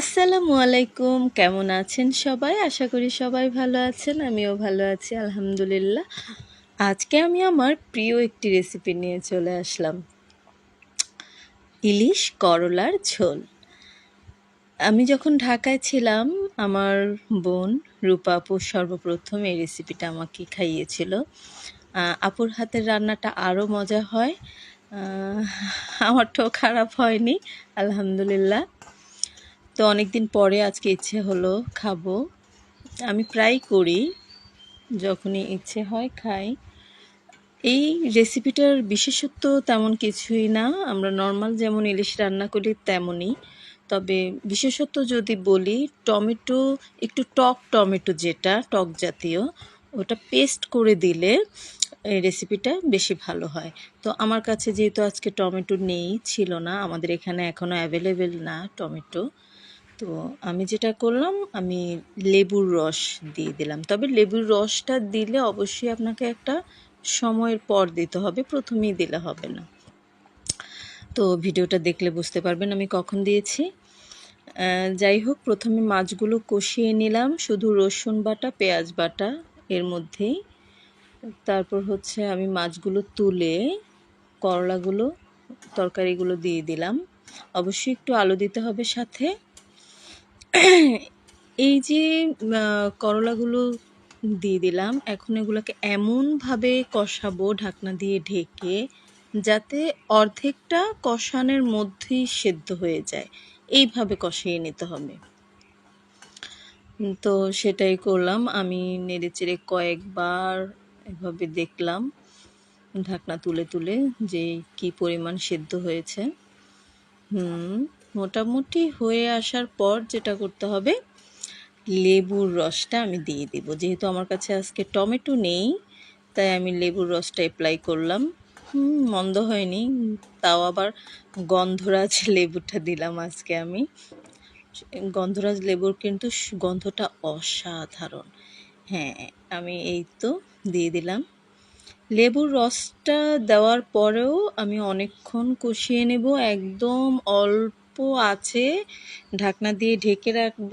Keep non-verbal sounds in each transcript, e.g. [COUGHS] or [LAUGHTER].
আসসালামু আলাইকুম। কেমন আছেন সবাই? আশা করি সবাই ভালো আছেন, আমিও ভালো আছি, আলহামদুলিল্লাহ। আজকে আমি আমার প্রিয় একটি রেসিপি নিয়ে চলে আসলাম। ইলিশ করলার ঝোল। আমি যখন ঢাকায় ছিলাম, আমার বোন রূপা আপু সর্বপ্রথম এই রেসিপিটা আমাকে খাইয়েছিল। আপুর হাতের রান্নাটা আরও মজা হয়। আমারটাও খারাপ হয়নি, আলহামদুলিল্লাহ। তো অনেক দিন পরে আজকে ইচ্ছে হলো খাব। আমি প্রায় করি, যখনই ইচ্ছে হয় খাই। এই রেসিপিটার বিশেষত্ব তেমন কিছুই না। আমরা নর্মাল যেমন ইলিশ রান্না করি তেমনই। তবে বিশেষত্ব যদি বলি, টমেটো, একটু টক টমেটো যেটা, টক জাতীয়, ওটা পেস্ট করে দিলে এই রেসিপিটা বেশি ভালো হয়। তো আমার কাছে যেহেতু আজকে টমেটো নেই, ছিল না, আমাদের এখানে এখনও অ্যাভেলেবেল না টমেটো। তো আমি যেটা করলাম, আমি লেবুর রস দিয়ে দিলাম। তবে লেবুর রসটা দিলে অবশ্যই আপনাকে একটা সময়ের পর দিতে হবে, প্রথমেই দিলে হবে না। তো ভিডিওটা দেখলে বুঝতে পারবেন আমি কখন দিয়েছি। যাই হোক, প্রথমে মাছগুলো কষিয়ে নিলাম, শুধু রসুন বাটা, পেঁয়াজ বাটা এর মধ্যেই। তারপর হচ্ছে আমি মাছগুলো তুলে করলাগুলো, তরকারিগুলো দিয়ে দিলাম। অবশ্যই একটু আলু দিতে হবে সাথে। [COUGHS] এই যে করলাগুলো দিয়ে দিলাম, এখন এগুলোকে এমনভাবে কষাবো ঢাকনা দিয়ে ঢেকে যাতে অর্ধেকটা কষানোর মধ্যেই সেদ্ধ হয়ে যায়। এইভাবে কষিয়ে নিতে হবে। তো সেটাই করলাম। আমি নেড়েচেড়ে কয়েকবার এভাবে দেখলাম, ঢাকনা তুলে তুলে যে কি পরিমাণ সেদ্ধ হয়েছে। হুম। মোটামুটি হয়ে আসার পর যেটা করতে হবে, লেবুর রসটা আমি দিয়ে দেব। যেহেতু আমার কাছে আজকে টমেটো নেই, তাই আমি লেবুর রসটা অ্যাপ্লাই করলাম। মন্দ হয়নি। তাও আবার গন্ধরাজ [LAUGHS] লেবুটা দিলাম আজকে আমি। গন্ধরাজ লেবুর কিন্তু গন্ধটা অসাধারণ। হ্যাঁ আমি এই তো দিয়ে দিলাম। লেবুর রসটা দেওয়ার পরেও আমি অনেকক্ষণ কষিয়ে নেব, একদম অল্প আছে, ঢাকনা দিয়ে ঢেকে রাখব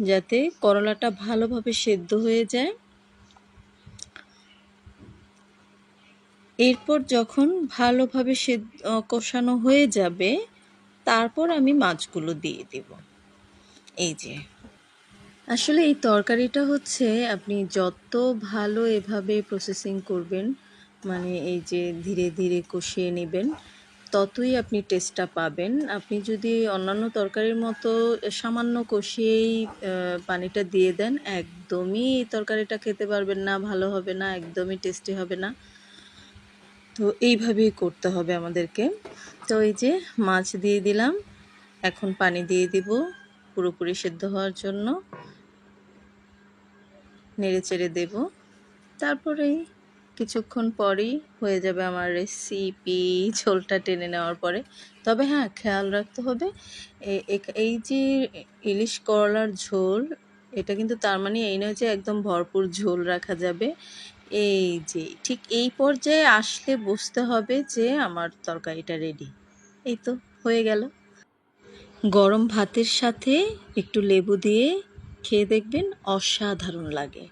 যাতে করলাটা ভালোভাবে সেদ্ধ হয়ে যায়। এরপর যখন ভালোভাবে সেদ্ধ কষানো হয়ে যাবে, তারপর আমি মাছগুলো দিয়ে দেব। এই যে। আসলে এই তরকারিটা হচ্ছে আপনি যত ভালো এভাবে প্রসেসিং করবেন মানে এই যে ধীরে ধীরে কষিয়ে নেবেন ততই আপনি টেস্টটা পাবেন। আপনি যদি অন্যান্য তরকারির মতো সামান্য কষিয়েই পানিটা দিয়ে দেন, একদমই তরকারিটা খেতে পারবেন না, ভালো হবে না, একদমই টেস্টি হবে না। তো এইভাবেই করতে হবে আমাদেরকে। তো এই যে মাছ দিয়ে দিলাম, এখন পানি দিয়ে দিব পুরোপুরি সেদ্ধ হওয়ার জন্য। নেড়ে চেড়ে দেব। তারপরে কিছুক্ষণ পরেই হয়ে যাবে আমার রেসিপি ঝোলটা টেনে নেওয়ার পরে। তবে হ্যাঁ খেয়াল রাখতে হবে এই যে ইলিশ করলার ঝোল, এটা কিন্তু তার মানে এই নয় যে একদম ভরপুর ঝোল রাখা যাবে। এই যে, ঠিক এই পর্যায়ে আসলে বুঝতে হবে যে আমার তরকারিটা রেডি এই তো, হয়ে গেল। গরম ভাতের সাথে একটু লেবু দিয়ে খেয়ে দেখবেন অসাধারণ লাগে।